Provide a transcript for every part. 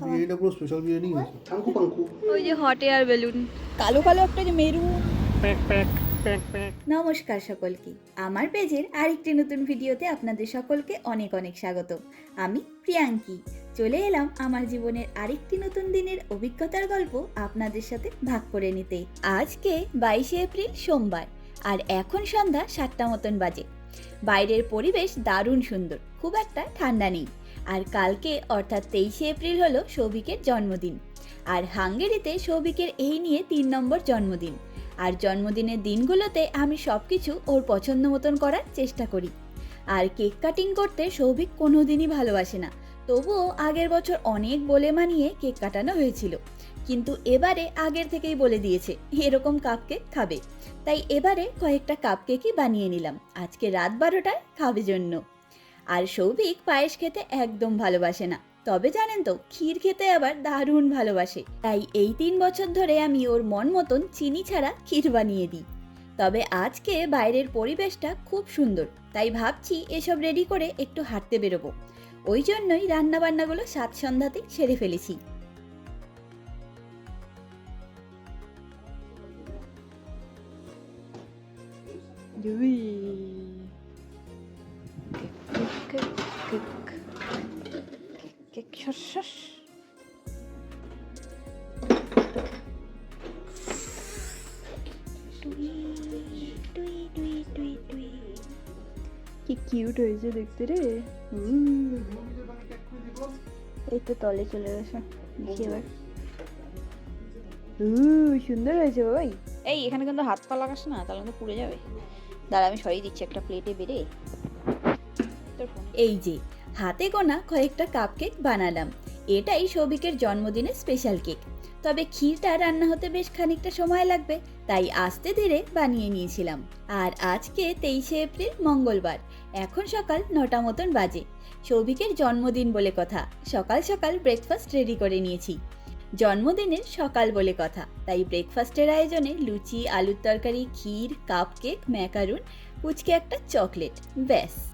বিরিয়ানিটা পুরো স্পেশাল বিরিয়ানি হয়েছে পাঙ্কু পাঙ্কু। ওই যে হট এয়ার বেলুন কালো কালো একটা যে মেরু। নমস্কার সকলকে। আমার পেজের আরেকটি নতুন ভিডিওতে আপনাদের সকলকে অনেক অনেক স্বাগত। আমি প্রিয়াঙ্কি। চলে এলাম আমার জীবনের আরেকটি নতুন দিনের অভিজ্ঞতার গল্প আপনাদের সাথে ভাগ করে নিতে। আজকে বাইশে এপ্রিল সোমবার আর এখন সন্ধ্যা সাতটা মতন বাজে। বাইরের পরিবেশ দারুণ সুন্দর, খুব একটা ঠান্ডা নেই। আর কালকে, অর্থাৎ তেইশে এপ্রিল হলো সৌভিকের জন্মদিন। আর হাঙ্গেরিতে সৌভিকের এই নিয়ে তিন নম্বর জন্মদিন। আর জন্মদিনের দিনগুলোতে আমি সব কিছু ওর পছন্দ মতন করার চেষ্টা করি। আর কেক কাটিং করতে সৌভিক কোনোদিনই ভালোবাসে না। তবুও আগের বছর অনেক বলে মানিয়ে কেক কাটানো হয়েছিল। কিন্তু এবারে আগের থেকেই বলে দিয়েছে, এরকম কাপ কেক খাবে। তাই এবারে কয়েকটা কাপ কেকই বানিয়ে নিলাম। আজকে রাত বারোটায় খাবে জন্য। আর সৌভিক পায়েস খেতে একদম ভালোবাসে না। তবে জানেন তো, ক্ষীর খেতে আবার দারুণ ভালোবাসে। তাই এই তিন বছর ধরে আমি ওর মন মতন চিনি ছাড়া ক্ষীর বানিয়ে দিই। তবে আজকে বাইরের পরিবেশটা খুব সুন্দর। তাই ভাবছি এসব রেডি করে একটু হাঁটতে বেরোবো। ওই জন্যই রান্নাবান্নাগুলো সাত সন্ধ্যাতেই সেরে ফেলেছি কেক কেক শস কি কিউট হয়েছে দেখতে রে। এই তো তলে চলে গেছে। দেখি এবার। উহ, সুন্দর হয়েছে ভাই এই। এখানে কিন্তু হাত পা লাগাস না তাহলে তো পুড়ে যাবে। দাঁড়া আমি সরিয়ে দিচ্ছি একটা প্লেটে বেড়ে। এই যে হাতে গোনা কয়েকটা কাপ কেক বানালাম। এটাই সৌভিকের জন্মদিনের স্পেশাল কেক তবে ক্ষীরটা রান্না হতে বেশ খানিকটা সময় লাগবে, তাই আস্তে ধীরে বানিয়ে নিয়েছিলাম। আর আজকে তেইশে এপ্রিল, মঙ্গলবার। এখন সকাল নটা মতন বাজে। সৌভিকের জন্মদিন বলে কথা। সকাল সকাল ব্রেকফাস্ট রেডি করে নিয়েছি। জন্মদিনের সকাল বলে কথা। তাই ব্রেকফাস্টের আয়োজনে লুচি, আলুর তরকারি, ক্ষীর কাপ কেক ম্যাকারুন পুচকে একটা চকলেট ব্যাস।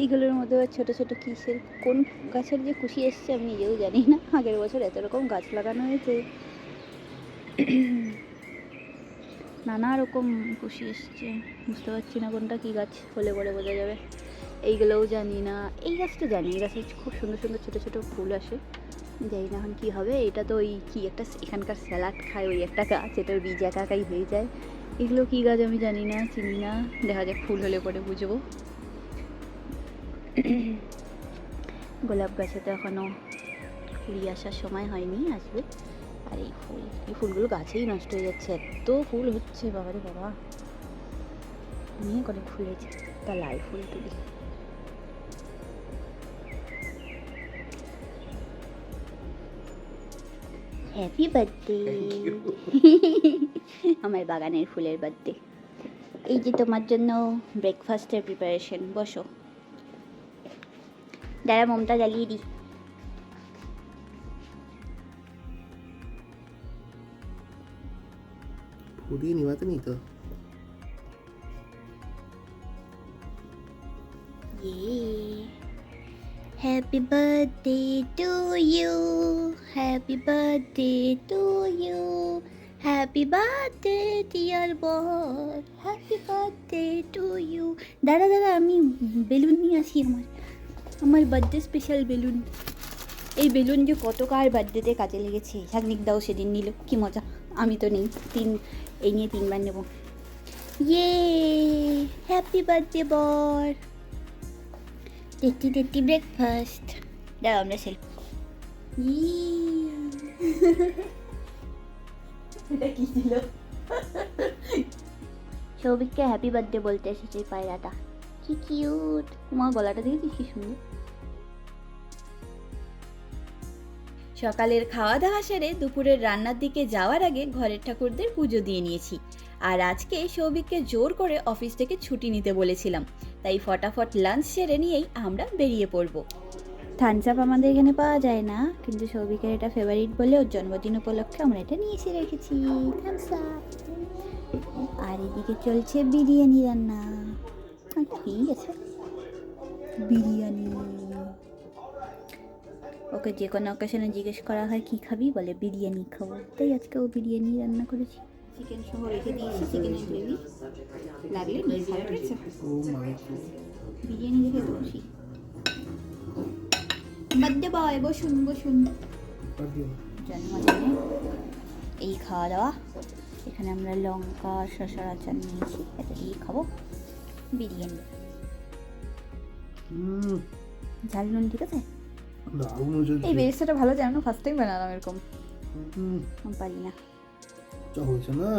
এইগুলোর মধ্যে ছোট ছোট কিসের কোন গাছের যে খুশি এসছে আমি নিজেও জানি না। আগের বছর এত রকম গাছ লাগানো হয়েছে। নানা রকম খুশি এসছে। বুঝতে পারছি না কোনটা কি গাছ হলে পরে বোঝা যাবে। এইগুলোও জানি না। এই গাছটা জানি, এই গাছে খুব সুন্দর সুন্দর ছোট ছোট ফুল আসে। জানি না এখন কী হবে। এটা তো ওই কি একটা এখানকার স্যালাড খায় ওই একটা গাছ, এটার বীজ একা একাই হয়ে যায়। এগুলো কী গাছ আমি জানি না, চিনি না। দেখা যাক ফুল হলে পরে বুঝব। গোলাপ গাছে তো এখনও কুড়ি আসার সময় হয়নি আসবে আর এই ফুল এই ফুলগুলো গাছেই নষ্ট হয়ে যাচ্ছে এত ফুল হচ্ছে বাবারে বাবা। অনেক অনেক ফুল হয়েছে তা লাল ফুল তুলি। হ্যাপি বার্থডে আমার বাগানের ফুলের বার্থডে এই যে তোমার জন্য ব্রেকফাস্টের প্রিপারেশন বসো। দাঁড়া মোমটা জ্বালিয়ে দিই ফুটিয়ে নিভাতে নেই তো Happy birthday to you. Happy birthday to you. Happy birthday dear boy. Happy birthday to you. দাদা দাদা আমি বেলুন নিয়ে আসি আমার আমার বার্থডে স্পেশাল বেলুন। এই বেলুন যে কত কার বার্থডেতে কাজে লেগেছে দাও সেদিন নিল কি মজা। আমি তো নেই তিন এই নিয়ে তিনবার নেব। ইয়ে হ্যাপি বার্থডে বর। টেটি টেটি ব্রেকফাস্ট দাও আমরা সেল এটা কি ছিল সৌভিককে হ্যাপি বার্থডে বলতে এসেছে পায়রাটা। কি কিউট তোমার গলাটা দেখেছিস কি সুন্দর? সকালের খাওয়া দাওয়া সেরে দুপুরের রান্নার দিকে যাওয়ার আগে ঘরের ঠাকুরদের পুজো দিয়ে নিয়েছি। আর আজকে সৌভিককে জোর করে অফিস থেকে ছুটি নিতে বলেছিলাম। তাই ফটাফট লাঞ্চ সেরে নিয়েই আমরা বেরিয়ে পড়ব। থামস আপ আমাদের এখানে পাওয়া যায় না। কিন্তু সৌভিকের এটা ফেভারিট বলে ওর জন্মদিন উপলক্ষে আমরা এটা নিয়ে এসে রেখেছি। থামস আপ আর এদিকে চলছে বিরিয়ানি রান্না। আচ্ছা, ঠিক আছে। বিরিয়ানি। ওকে যে কোনো অকেশনে জিজ্ঞেস করা হয় কী খাবি? বলে বিরিয়ানি খাব। তাই আজকে ও বিরিয়ানি রান্না করেছি। চিকেন সহ রেখে দিয়েছি চিকেনের গ্রেভি লাগলে নিয়ে খাবে ঠিক আছে? বিরিয়ানি দেখে তো খুশি বয় বসুন বসুন। জন্মদিনে এই খাওয়া দাওয়া এখানে আমরা লঙ্কা শসার আচার নিয়েছি। এটা দিয়ে খাব? বিরিয়ানি। হুম। ঝাল নুন ঠিক আছে? এই বেরেস্তাটা ভালো জানো ফার্স্ট টাইম বানালাম এরকম। পারি না। যা হয়েছে না?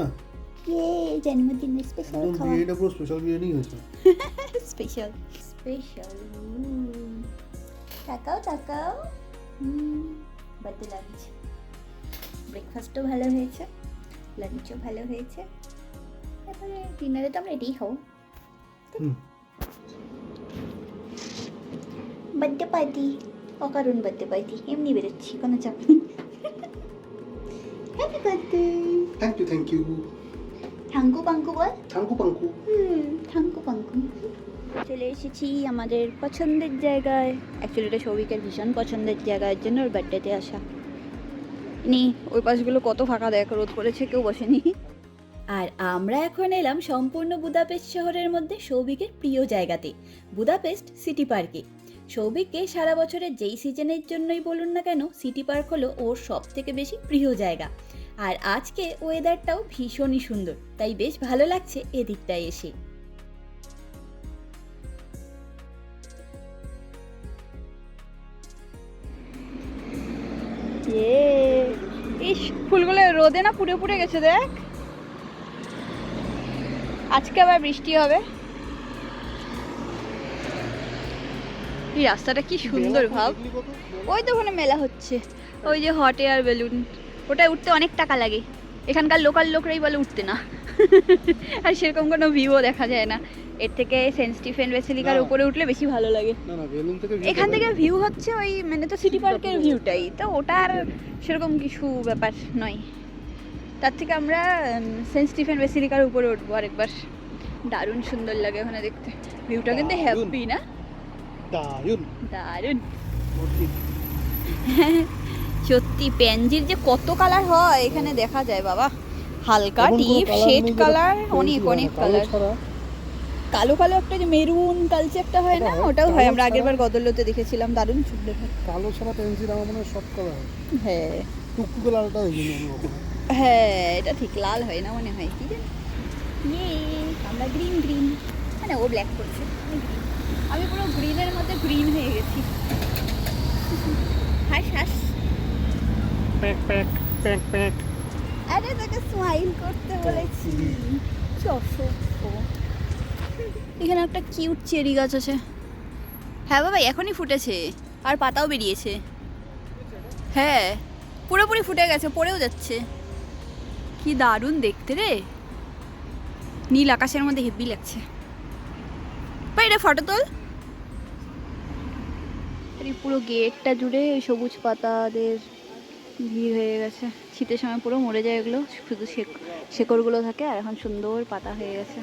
ইয়ে জন্মদিনের স্পেশাল খাওয়া বিরিয়ানিটা পুরো স্পেশাল বিরিয়ানি হয়েছে। স্পেশাল স্পেশাল তাকাও তাকাও বার্থডে লাঞ্চ ব্রেকফাস্টও ভালো হয়েছে লাঞ্চও ভালো হয়েছে। তারপরে ডিনারে তো আমরা খাব। হুম বার্থডে পার্টি অকারণ বার্থডে পার্টি এমনি বেরোচ্ছি কোনো চাপ নেই happy birthday thank you thank you thank you পাঙ্কু বল থাঙ্কু পাঙ্কু হুম থাঙ্কু পাঙ্কু চলে এসেছি আমাদের পছন্দের জায়গায় অ্যাকচুয়ালি এটা সৌভিকের ভীষণ পছন্দের জায়গা এর জন্য ওর বার্থডেতে আসা নি ওই পাশগুলো কত ফাঁকা দেখ রোদ করেছে কেউ বসেনি আর আমরা এখন এলাম সম্পূর্ণ বুদাপেস্ট শহরের মধ্যে সৌভিকের প্রিয় জায়গাতে, বুদাপেস্ট সিটি পার্কে। সৌভিককে সারা বছরের যেই সিজনের জন্যই বলুন না কেন, সিটি পার্ক হলো ওর সব থেকে বেশি প্রিয় জায়গা। আর আজকে ওয়েদারটাও ভীষণই সুন্দর, তাই বেশ ভালো লাগছে এদিকটায় এসে। ইস, ফুলগুলো রোদে না পুড়ে পুড়ে গেছে দেখ। আজকে আবার বৃষ্টি হবে। এই রাস্তাটা কি সুন্দর ভাব। ওই তো ওখানে মেলা হচ্ছে। ওই যে হট এয়ার বেলুন ওটায় উঠতে অনেক টাকা লাগে। এখানকার লোকাল লোকরাই বলে উঠতে না। আর সেরকম কোনো ভিউও দেখা যায় না। এর থেকে সেন্ট স্টিফেন বেসিলিকার উপরে উঠলে বেশি ভালো লাগে। এখান থেকে ভিউ হচ্ছে ওই মানে তো সিটি পার্কের ভিউটাই তো ওটা আর সেরকম কিছু ব্যাপার নয়। তার থেকে আমরা সেন্ট স্টিফেন বেসিলিকার উপরে উঠবো আরেকবার। দারুণ সুন্দর লাগে ওখানে দেখতে। ভিউটা কিন্তু। হ্যাপি না? দারুণ। দারুণ। সত্যি। প্যানজির যে কত কালার হয় এখানে দেখা যায় বাবা। হালকা ডিপ শেড কালার অনেক অনেক কালার কালো কালো একটা যে মেরুন কালচে একটা হয় না ওটাও হয়। আমরা আগের বার গদল্যতে দেখেছিলাম দারুণ সুন্দর। হয় কালো ছাড়া পেন্সিল আমার মনে হয় সব কালার হ্যাঁ। টুকটুকে লালটা দেখিনি আমি কখনো হ্যাঁ এটা ঠিক লাল হয় না মনে হয় কি জানি? ইয়ে আমরা গ্রিন গ্রিন মানে ও ব্ল্যাক করছে। আমি পুরো গ্রিনের মধ্যে গ্রিন হয়ে গেছি। হাস হাস। প্যাক প্যাক প্যাক প্যাক আরে তোকে স্মাইল করতে বলেছি। কি অসভ্য এখানে একটা কিউট চেরি গাছ আছে। হ্যাঁ বাবা এখনই ফুটেছে। আর পাতাও বেরিয়েছে। হ্যাঁ পুরোপুরি ফুটে গেছে পড়েও যাচ্ছে। কি দারুণ দেখতে রে। নীল আকাশের মধ্যে হেভি লাগছে। ভাই এটা ফটো তোল। এই পুরো গেটটা জুড়ে ওই সবুজ পাতাদের ভিড় হয়ে গেছে। শীতের সময় পুরো মরে যায় এগুলো। শুধু শেক- শেকড়গুলো থাকে আর এখন সুন্দর পাতা হয়ে গেছে।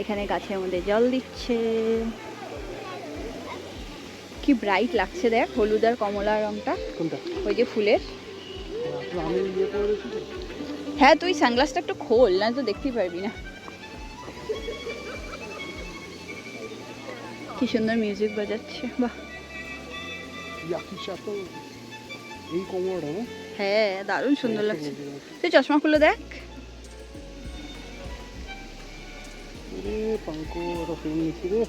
এখানে গাছের মধ্যে জল দিচ্ছে। কি ব্রাইট লাগছে দেখ হলুদ আর কমলা রংটা। কোনটা? ওই যে ফুলের। হ্যাঁ তুই সানগ্লাসটা একটু খোল না তো দেখতেই পারবি না। কি সুন্দর মিউজিক বাজাচ্ছে, বাহ। এই কমলাটা হ্যাঁ দারুণ সুন্দর লাগছে। তুই চশমা খুলে দেখ। ওরে, পাঙ্কো, ওটা ফেলে নিয়েছি রে।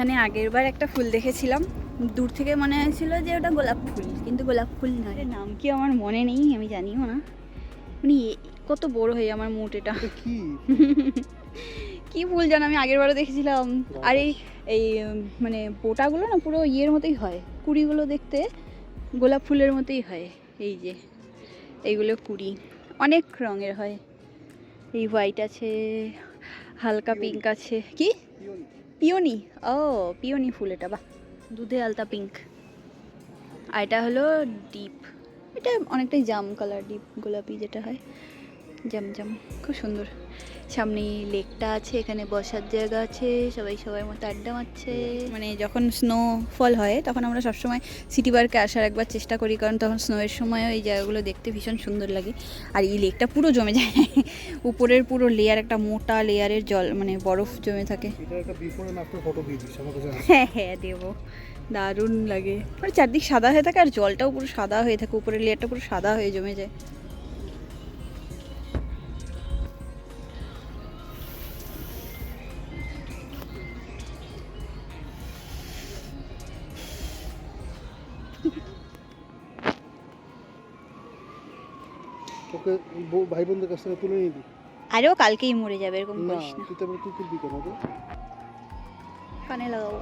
এখানে আগেরবার একটা ফুল দেখেছিলাম। দূর থেকে মনে হয়েছিল যে ওটা গোলাপ ফুল কিন্তু গোলাপ ফুল নয়। এর নাম কি আমার মনে নেই আমি জানিও না। মানে কত বড় হয়ে আমার মুট এটা। কি? ফুল জানো আমি আগের বারও দেখেছিলাম আর এই এই মানে বোটাগুলো না পুরো ইয়ের মতোই হয়। কুড়িগুলো দেখতে গোলাপ ফুলের মতোই হয়। এই যে এইগুলো কুড়ি। অনেক রঙের হয়। এই হোয়াইট আছে হালকা পিঙ্ক আছে। কি? পিওনি। ও, পিওনি ফুল এটা, বাহ। দুধে আলতা পিঙ্ক আর এটা হলো ডিপ এটা অনেকটাই জাম কালার ডিপ গোলাপি যেটা হয়, জাম জাম, খুব সুন্দর। সামনে লেকটা আছে এখানে বসার জায়গা আছে সবাই সবার মতো আড্ডা মারছে। মানে যখন স্নো ফল হয় তখন আমরা সবসময় সিটি পার্কে আসার একবার চেষ্টা করি কারণ তখন স্নোয়ের সময় এই জায়গাগুলো দেখতে ভীষণ সুন্দর লাগে। আর এই লেকটা পুরো জমে যায়। উপরের পুরো লেয়ার একটা মোটা লেয়ারের জল মানে বরফ জমে থাকে। এটা একটা বিফোর এন্ড আফটার ফটো দিয়ে দিস আমার কাছে আছে। হ্যাঁ হ্যাঁ দেবো। দারুণ লাগে। মানে চারদিক সাদা হয়ে থাকে আর জলটাও পুরো সাদা হয়ে থাকে উপরের লেয়ারটা পুরো সাদা হয়ে জমে যায়। ভাই বোনদের কাছ থেকে তুলে নিবি? আরেও কালকেই মরে যাবে এরকম করিস না। তুই তারপরে তুই তুলবি কেন ওকে? কানে লাগাবো।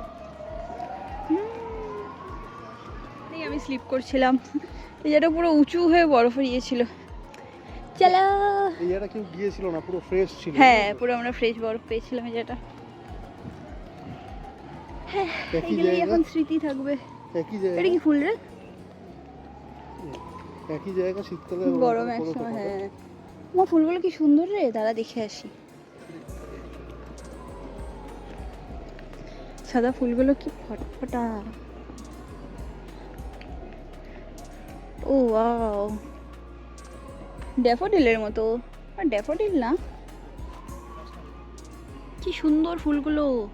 এই আমি স্লিপ করছিলাম। এই জায়গাটা পুরো উঁচু হয়ে বরফ গিয়েছিল চালা। এই জায়গাটা কেউ গিয়েছিল না পুরো ফ্রেশ ছিল। হ্যাঁ পুরো আমরা ফ্রেশ বরফ পেয়েছিলাম এই জায়গাটা। হ্যাঁ এখন স্মৃতি থাকবে। একই এটা কি ফুল রে? একই জায়গা শীতকালে গরম একসময় হ্যাঁ। আমার ফুলগুলো কি সুন্দর রে? দাঁড়া দেখে আসি। সাদা ফুলগুলো কি ফটফটা। ও ওয়াও। ড্যাফোডিলের মতো। আর ড্যাফোডিল না? কি সুন্দর ফুলগুলো।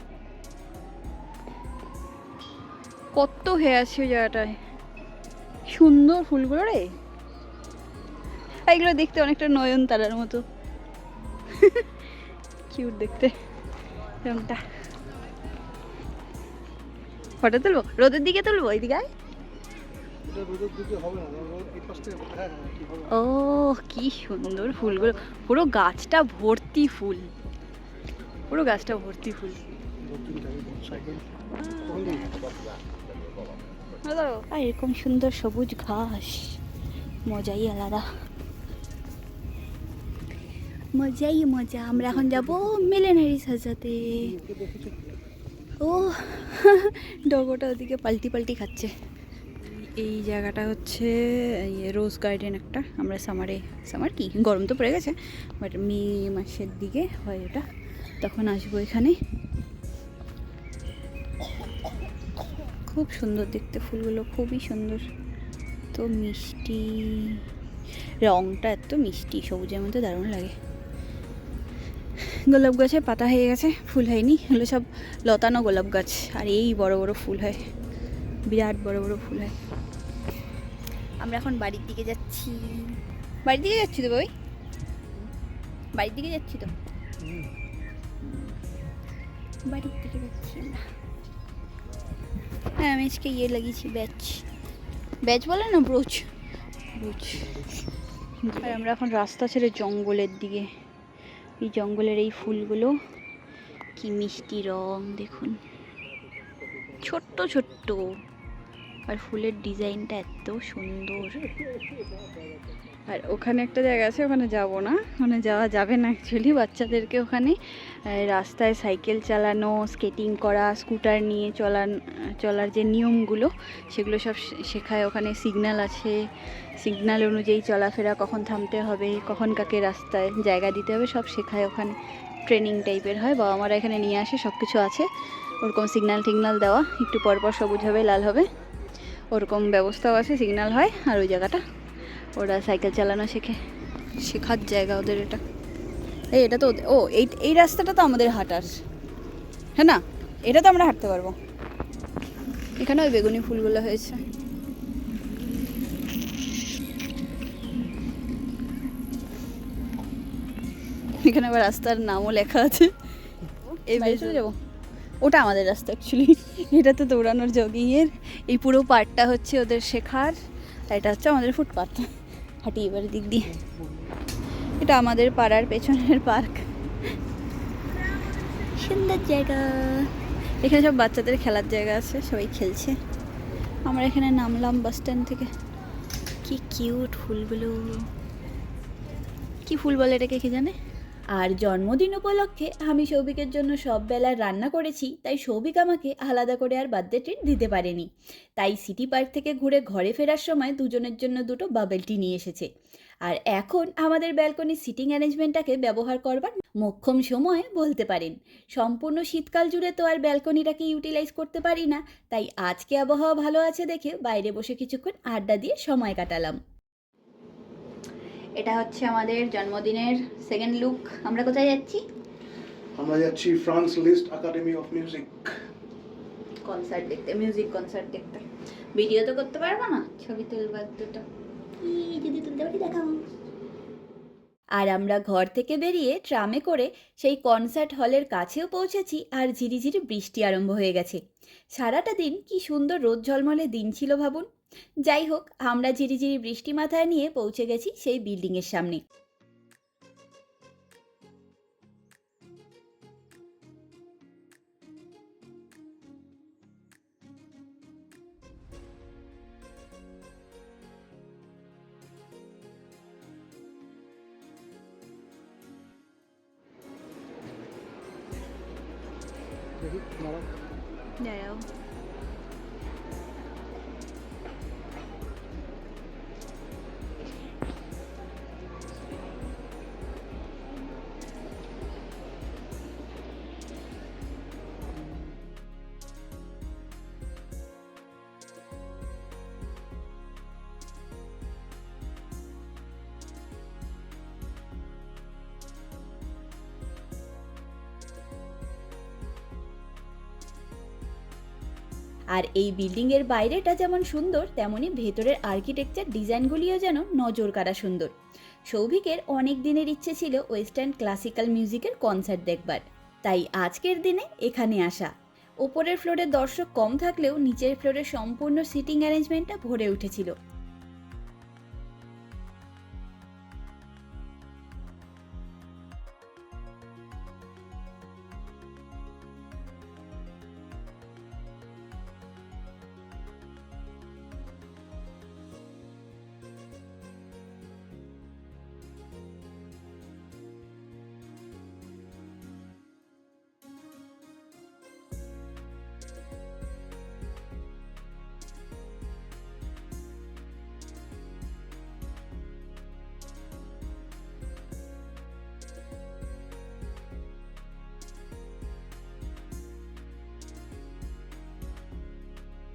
কত হয়ে আছে ওই জায়গাটায়। সুন্দর ফুলগুলো রে। এগুলো দেখতে অনেকটা নয়নতারার মতো। কিউট দেখতে। রংটা। ফটো তুলবো? রোদের দিকে তুলবো? এইদিকে রোদের দিকে হ্যাঁ হ্যাঁ, ও কি সুন্দর ফুলগুলো। পুরো গাছটা ভর্তি ফুল। পুরো গাছটা ভর্তি ফুল। এরকম সুন্দর সবুজ ঘাস। মজাই আলাদা। মজাই মজা, আমরা এখন যাব মিলেনারি সাজাতে ও ডগোটা ওদিকে পাল্টি পাল্টি খাচ্ছে। এই জায়গাটা হচ্ছে রোজ গার্ডেন একটা, আমরা সামারে সামার কি? গরম তো পড়ে গেছে বাট মে মাসের দিকে হয় ওটা তখন আসব এখানে। খুব সুন্দর দেখতে ফুলগুলো, খুবই সুন্দর। তো মিষ্টি। রংটা এত মিষ্টি, সবুজের মধ্যে দারুণ লাগে। গোলাপ গাছে পাতা হয়ে গেছে, ফুল হয়নি। এগুলো সব লতানো গোলাপ গাছ, আর এই বড় বড় ফুল হয়। বিরাট বড় বড় ফুল হয়। আমরা এখন বাড়ির দিকে যাচ্ছি। বাড়ির দিকে যাচ্ছি তো বই বাড়ির দিকে যাচ্ছি তো? বাড়ির দিকে যাচ্ছি আমরা। হ্যাঁ আমি আজকে ইয়ে লাগিয়েছি, ব্যাচ। ব্যাচ বলে না, ব্রোচ। ব্রোচ। আর আমরা এখন রাস্তা ছেড়ে জঙ্গলের দিকে এই জঙ্গলের এই ফুলগুলো। কি মিষ্টি রং দেখুন। ছোট্ট ছোট্ট। আর ফুলের ডিজাইনটা এত সুন্দর। আর ওখানে একটা জায়গা আছে, ওখানে যাব না। ওখানে যাওয়া যাবে না অ্যাকচুয়ালি বাচ্চাদেরকে ওখানে। রাস্তায় সাইকেল চালানো, স্কেটিং করা, স্কুটার নিয়ে চলান, চলার যে নিয়মগুলো, সেগুলো সব শেখায়। ওখানে সিগন্যাল আছে। সিগন্যাল অনুযায়ী চলাফেরা, কখন থামতে হবে, কখন কাকে রাস্তায় জায়গা দিতে হবে, সব শেখায় ওখানে। ট্রেনিং টাইপের হয়। বাবা মারা এখানে নিয়ে আসে সব কিছু আছে। ওরকম সিগন্যাল টিগনাল দেওয়া। একটু পরপর সবুজ হবে, লাল হবে। ওরকম ব্যবস্থাও আছে সিগন্যাল হয় আর ওই জায়গাটা ওরা সাইকেল চালানো শেখে। শেখার জায়গা ওদের এটা। এই এটা তো ও এই এই রাস্তাটা তো আমাদের হাঁটার। হ্যাঁ না? এটা তো আমরা হাঁটতে পারব। এখানে ওই বেগুনি ফুলগুলো হয়েছে। এখানে আবার রাস্তার নামও লেখা আছে। এই চলে যাব? ওটা আমাদের রাস্তা অ্যাকচুয়ালি এটা তো দৌড়ানোর জগিংয়ের এই পুরো পার্টটা হচ্ছে ওদের শেখার। আর এটা হচ্ছে আমাদের ফুটপাথ হাঁটি এবার দিক দিয়ে। এটা আমাদের পাড়ার পেছনের পার্ক সুন্দর জায়গা। এখানে সব বাচ্চাদের খেলার জায়গা আছে, সবাই খেলছে। আমরা এখানে নামলাম বাস স্ট্যান্ড থেকে। কি কিউট ফুলগুলো। কি ফুল বলে এটাকে কি জানে? আর জন্মদিন উপলক্ষে আমি সৌভিকের জন্য সব বেলার রান্না করেছি, তাই সৌভিক আমাকে আলাদা করে আর বার্থডে ট্রিট দিতে পারেনি। তাই সিটি পার্ক থেকে ঘুরে ঘরে ফেরার সময় দুজনের জন্য দুটো বাবেল টি নিয়ে এসেছে। আর এখন আমাদের ব্যালকনির সিটিং অ্যারেঞ্জমেন্টটাকে ব্যবহার করবার মোক্ষম সময় বলতে পারেন। সম্পূর্ণ শীতকাল জুড়ে তো আর ব্যালকনিটাকে ইউটিলাইজ করতে পারি না, তাই আজকে আবহাওয়া ভালো আছে দেখে বাইরে বসে কিছুক্ষণ আড্ডা দিয়ে সময় কাটালাম। এটা হচ্ছে আমাদের জন্মদিনের সেকেন্ড লুক আমরা কোথায় যাচ্ছি? আমরা যাচ্ছি France Liszt Academy of Music. Concert দেখতে মিউজিক কনসার্ট দেখতে। ভিডিও তো করতে পারব না? ছবি তুলবার দুটো যদি তুলতে পারি দেখাবো। আর আমরা ঘর থেকে বেরিয়ে ট্রামে করে সেই কনসার্ট হলের কাছেও পৌঁছেছি আর ঝিরিঝিরি বৃষ্টি আরম্ভ হয়ে গেছে। সারাটা দিন কি সুন্দর রোদ ঝলমলে দিন ছিল ভাবুন। যাই হোক আমরা ঝিরিঝিরি বৃষ্টি মাথায় নিয়ে পৌঁছে গেছি সেই বিল্ডিংয়ের সামনে। দাঁড়াও আর এই বিল্ডিংয়ের বাইরেটা যেমন সুন্দর, তেমনি ভেতরের আর্কিটেকচার ডিজাইনগুলিও যেন নজর কাড়া সুন্দর। সৌভিকের অনেক দিনের ইচ্ছে ছিল ওয়েস্টার্ন ক্লাসিক্যাল মিউজিকের কনসার্ট দেখবার। তাই আজকের দিনে এখানে আসা। ওপরের ফ্লোরে দর্শক কম থাকলেও নিচের ফ্লোরে সম্পূর্ণ সিটিং অ্যারেঞ্জমেন্টটা ভরে উঠেছিল।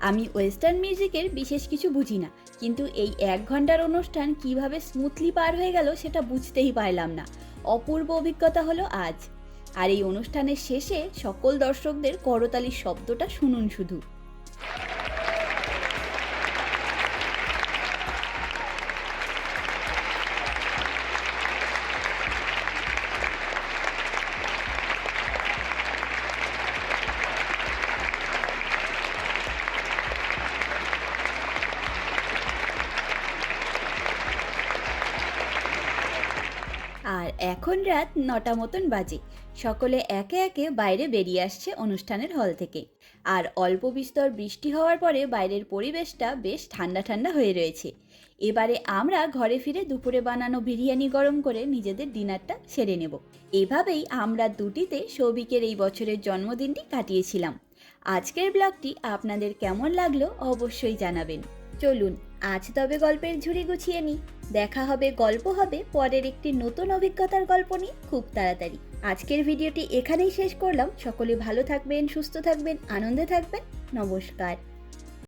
আমি ওয়েস্টার্ন মিউজিকের বিশেষ কিছু বুঝি না, কিন্তু এই এক ঘণ্টার অনুষ্ঠান কীভাবে স্মুথলি পার হয়ে গেল সেটা বুঝতেই পারলাম না। অপূর্ব অভিজ্ঞতা হলো আজ। আর এই অনুষ্ঠানের শেষে সকল দর্শকদের করতালির শব্দটা শুনুন শুধু। রাত নটা মতন বাজে। সকলে একে একে বাইরে বেরিয়ে আসছে অনুষ্ঠানের হল থেকে। আর অল্প বিস্তর বৃষ্টি হওয়ার পরে বাইরের পরিবেশটা বেশ ঠান্ডা ঠান্ডা হয়ে রয়েছে। এবারে আমরা ঘরে ফিরে দুপুরে বানানো বিরিয়ানি গরম করে নিজেদের ডিনারটা সেরে নেব। এভাবেই আমরা দুটিতে সৌভিকের এই বছরের জন্মদিনটি কাটিয়েছিলাম। আজকের ব্লগটি আপনাদের কেমন লাগল অবশ্যই জানাবেন। চলুন, আজ তবে গল্পের ঝুড়ি গুছিয়ে নিই। দেখা হবে, গল্প হবে, পরের একটি নতুন অভিজ্ঞতার গল্প নিয়ে খুব তাড়াতাড়ি। আজকের ভিডিওটি এখানেই শেষ করলাম। সকলে ভালো থাকবেন, সুস্থ থাকবেন, আনন্দে থাকবেন। নমস্কার।